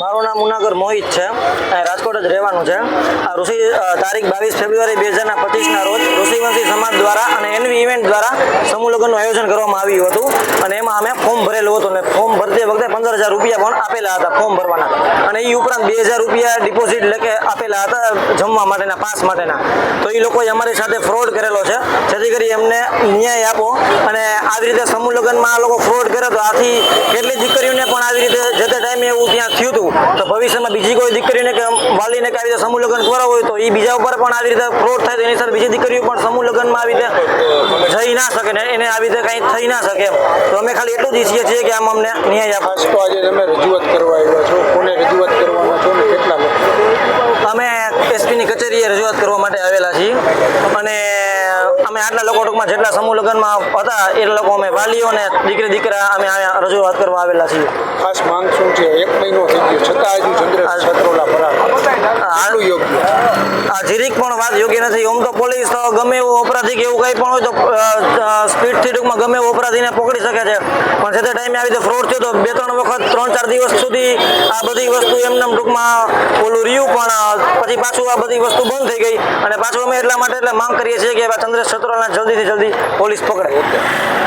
મારું નામ ઉનાગર મોહિત છે. રાજકોટ જ રહેવાનું છે. ઋષિ તારીખ બાવીસ ફેબ્રુઆરી બે હજારના પચીસના રોજ ઋષિવંશી સમાજ દ્વારા અને એનવી ઇવેન્ટ દ્વારા સમૂહ લગ્નનું આયોજન કરવામાં આવ્યું હતું. અને એમાં અમે ફોર્મ ભરેલું હતું અને ફોર્મ ભરતી વખતે પંદર હજાર રૂપિયા પણ આપેલા હતા ફોર્મ ભરવાના. અને એ ઉપરાંત બે હજાર રૂપિયા ડિપોઝિટ લેકે આપેલા હતા જમવા માટેના, પાસ માટેના. તો એ લોકોએ અમારી સાથે ફ્રોડ કરેલો છે. જેથી કરી એમને ન્યાય આપો અને આવી રીતે સમૂહ લગ્નમાં આ લોકો ફ્રોડ કરે તો આથી કેટલી દીકરીઓને પણ આવી રીતે જે તે ટાઈમે એવું ત્યાં થયું હતું. તો ભવિષ્યમાં બીજી કોઈ દીકરીને કે વાલીને કે આવી રીતે સમૂહ લગ્ન કરવા હોય તો એ બીજા ઉપર પણ આવી રીતે ફ્રોડ થાય તો એની સાથે બીજી દીકરીઓ પણ સમૂહ લગ્નમાં આવી રીતે જઈ ના શકે ને એને આવી રીતે કંઈ થઈ ના શકે તો અમે ખાલી એટલું જ ઈચ્છીએ છીએ કે આમ અમને ન્યાય આપો. તો આજે તમે રજૂઆત કરવા આવ્યા છો. કોને રજૂઆત કરવાના છો ને કેટલા લોકો? અમે એસપીની કચેરીએ રજૂઆત કરવા માટે આવેલા છીએ. અને અમે આટલા લોકો ટૂંકમાં જેટલા સમૂહ લગ્નમાં હતા એ લોકો અમે વાલીઓ અને દીકરી દીકરા અમે રજૂઆત કરવા આવેલા છીએ. ખાસ માંગ શું છે? એક મહિનો થઈ ગયો. છતાં હજુ ચંદ્ર કેટલું યોગ્ય. આ જીરીક પણ વાત યોગ્ય નથી. આમ તો પોલીસ ગમે એવું અપરાધી કે એવું કંઈ પણ હોય તો સ્પીડથી ટૂંકમાં ગમે એવો અપરાધીને પકડી શકે છે. પણ જે તે ટાઈમે આવી રીતે ફ્રોડ થયો તો બે, ત્રણ વખત, ત્રણ, ચાર દિવસ સુધી આ બધી વસ્તુ એમને એમ ટૂંકમાં ઓલું રહ્યું, પણ પછી પાછું આ બધી વસ્તુ બંધ થઈ ગઈ. અને પાછું અમે એટલા માટે એટલે માંગ કરીએ છીએ કે ચંદ્રેશ છત્રોલને જલ્દીથી જલ્દી પોલીસ પકડે.